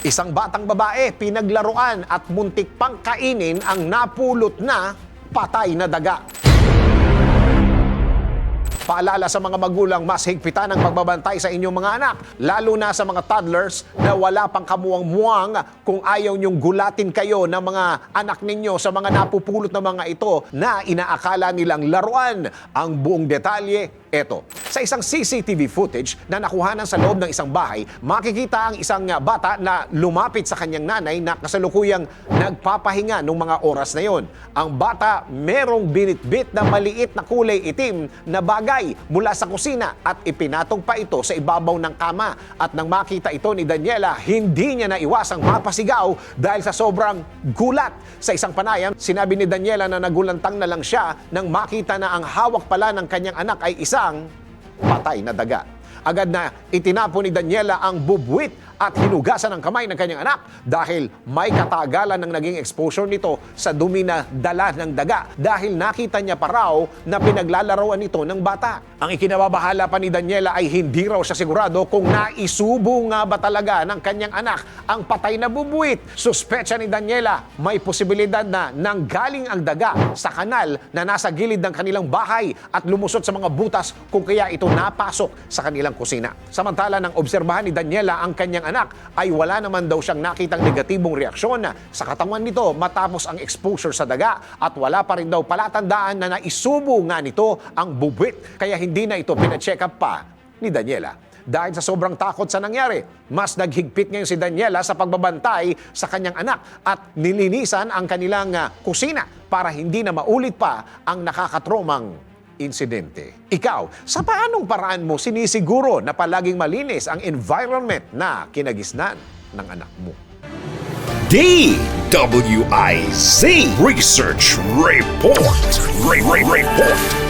Isang batang babae pinaglaruan at muntik pang kainin ang napulot na patay na daga. Paalala sa mga magulang, mas higpitan ang pagbabantay sa inyong mga anak, lalo na sa mga toddlers na wala pang kamuang-muang kung ayaw niyong gulatin kayo ng mga anak ninyo sa mga napupulot na mga ito na inaakala nilang laruan. Ang buong detalye, eto. Sa isang CCTV footage na nakuhanan sa loob ng isang bahay, makikita ang isang bata na lumapit sa kanyang nanay na kasalukuyang nagpapahinga nung mga oras na yon. Ang bata merong binitbit na maliit na kulay itim na bagay mula sa kusina at ipinatong pa ito sa ibabaw ng kama. At nang makita ito ni Daniela, hindi niya naiwasang mapasigaw dahil sa sobrang gulat. Sa isang panayam, sinabi ni Daniela na nagulantang na lang siya nang makita na ang hawak pala ng kanyang anak ay isang patay na daga. Agad na itinapo ni Daniela ang bubwit at hinugasan ang kamay ng kanyang anak dahil may katagalan ng naging exposure nito sa dumi na dala ng daga dahil nakita niya pa raw na pinaglalarawan ito ng bata. Ang ikinababahala pa ni Daniela ay hindi raw siya sigurado kung naisubo nga ba talaga ng kanyang anak ang patay na bubwit. Suspecha ni Daniela may posibilidad na nanggaling ang daga sa kanal na nasa gilid ng kanilang bahay at lumusot sa mga butas kung kaya ito napasok sa kanilang kusina. Samantala nang obserbahan ni Daniela ang kanyang anak ay wala naman daw siyang nakitang negatibong reaksyon sa katawan nito matapos ang exposure sa daga at wala pa rin daw palatandaan na naisubo nga nito ang bubwit kaya hindi na ito pina-check up pa ni Daniela. Dahil sa sobrang takot sa nangyari, mas naghigpit ngayon si Daniela sa pagbabantay sa kanyang anak at nilinisan ang kanilang ah, kusina para hindi na maulit pa ang nakakatromang insidente. Ikaw, sa paanong paraan mo sinisiguro na palaging malinis ang environment na kinagisnan ng anak mo? DWIZ Research Report. Re- Re- Report.